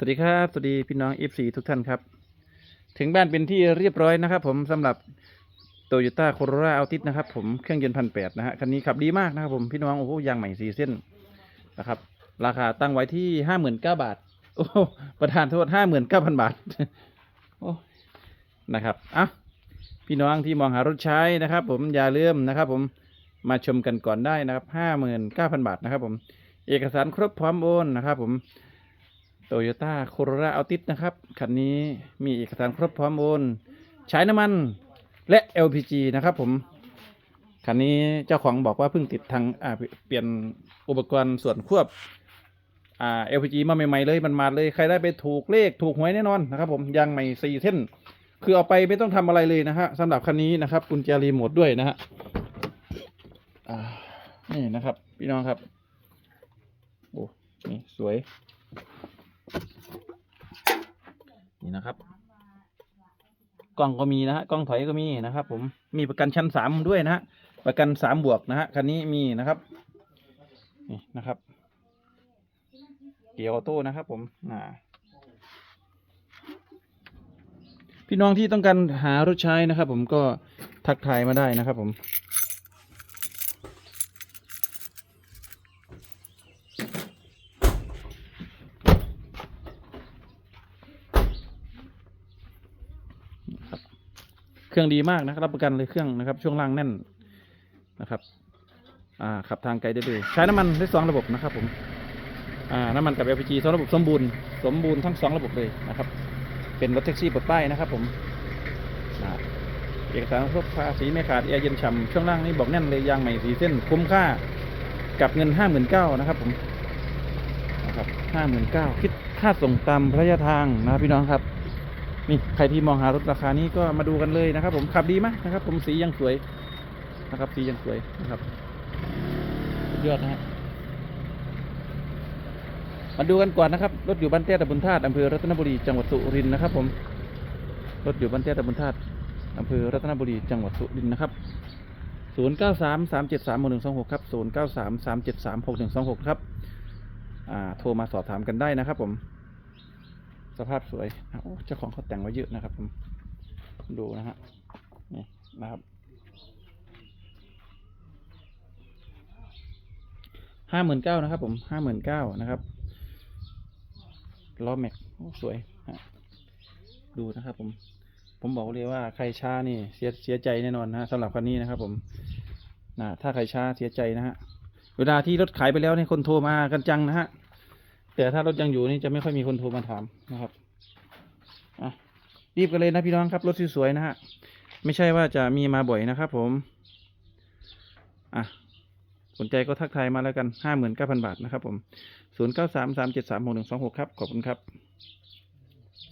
สวัสดีครับ สวัสดีพี่น้อง F4 ทุกท่านครับ ถึงบ้านเป็นที่เรียบร้อยนะครับผมสำหรับโตโยต้าโคโร a าอัลติสนะครับผมเครื่องยนต์พันแปดนะฮะคันนี้ขับดีมากนะครับผมพี่น้องโอ้โหยางใหม่สี่เส้นนะครับ ราคาตั้งไว้ที่ห้าหมื่นเก้าบาท โอ้ประธานโทษห้าหมื่นเก้าพันบาทโอ้นะครับอะพี่น้องที่มองหารถใช้นะครับ ผมอย่าลืมนะครับ ผมมาชมกันก่อนได้นะครับห้าหมื่นเก้าพันบาทนะครับ ผม เอกสารครบพร้อมโอนนะครับ ผม โตโยต้าโคโร a าอัลติสนะครับ คันนี้มีเอกสารครบพร้อมโอนใช้น้ำมันและ LPG นะครับผม คันนี้เจ้าของบอกว่าเพิ่งติดทางอ่าเปลี่ยนอุปกรณ์ส่วนควบอ่า LPG มาใหม่ๆเลยมันมาเลย ใครได้ไปถูกเลขถูกหวยแน่นอนนะครับผมยางใหม่สี่เส้น คือเอาไปไม่ต้องทำอะไรเลยนะฮะสำหรับคันนี้นะครับกุญแจรีโมทด้วยนะฮะนี่นะครับ พี่น้องครับโอ้นี่สวย นี่นะครับ กล้องก็มีนะฮะกล้องถอยก็มีนะครับ ผมมีประกันชั้นสามด้วยนะฮะประกันสามบวกนะฮะคันนี้มีนะครับนี่นะครับ เกียร์ออโต้นะครับ ผมอ่าพี่น้องที่ต้องการหารถใช้นะครับ ผมก็ทักทายมาได้นะครับ ผม เครื่องดีมากนะครับประกันเลยเครื่องนะครับ ช่วงล่างแน่นนะครับ อ่าขับทางไกลได้เลยใช้น้ำมันได้สองระบบนะครับ ผม อ่าน้ำมันกับ LPG สองระบบสมบูรณ์สมบูรณ์ทั้งสองระบบเลยนะครับ เป็นรถแท็กซี่ปลดป้ายนะครับ ผมเอกสารครบภาษีไม่ขาดแอร์เย็นฉ่ำช่วงล่างนี่บอกแน่นเลยยางใหม่สีเส้นคุ้มค่ากับเงินห้าหมื่นเก้านะครับ ผมนะครับห้าหมื่นเก้าคิดค่าส่งตามระยะทางนะพี่น้องครับ นี่ใครที่มองหารถราคานี้ก็มาดูกันเลยนะครับ ผมขับดีมากนะครับ ผมสียังสวยนะครับ สียังสวยนะครับยอดนะฮะมาดูกันก่อนนะครับรถอยู่บ้านเตี้ยตำบลธาตุอำเภอรัตนบุรีจังหวัดสุรินทร์นะครับ ผมรถอยู่บ้านเตี้ยตำบลธาตุอำเภอรัตนบุรีจังหวัดสุรินทร์นะครับศูนย์เก้าสามสามเจ็ดสามหกหนึ่งสองหกครับศูนย์เก้าสามสามเจ็ดสามหกหนึ่งสองหกครับอ่าโทรมาสอบถามกันได้นะครับผม สภาพสวยโอ้เจ้าของเขาแต่งไว้เยอะนะครับผมดูนะฮะนี่นะครับห้าหมื่นเก้านะครับ ผมห้าหมื่นเก้านะครับล้อแม็กโอ้สวยฮะดูนะครับ ผม ผมบอกเลยว่าใครช้านี่เสียเสียใจแน่นอนนะฮะสำหรับคันนี้นะครับ ผมนะถ้าใครช้าเสียใจนะฮะเวลาที่รถขายไปแล้วเนี่ยคนโทรมากันจังนะฮะ แต่ถ้ารถยังอยู่นี่จะไม่ค่อยมีคนโทรมาถามนะครับอะรีบกันเลยนะพี่น้องครับรถสวยๆนะฮะไม่ใช่ว่าจะมีมาบ่อยนะครับผมอะสนใจก็ทักทายมาแล้วกันห้าหมื่นเก้าพันบาทนะครับผมศูนย์เก้าสามสามเจ็ดสามหกหนึ่งสองหกครับ ขอบคุณครับ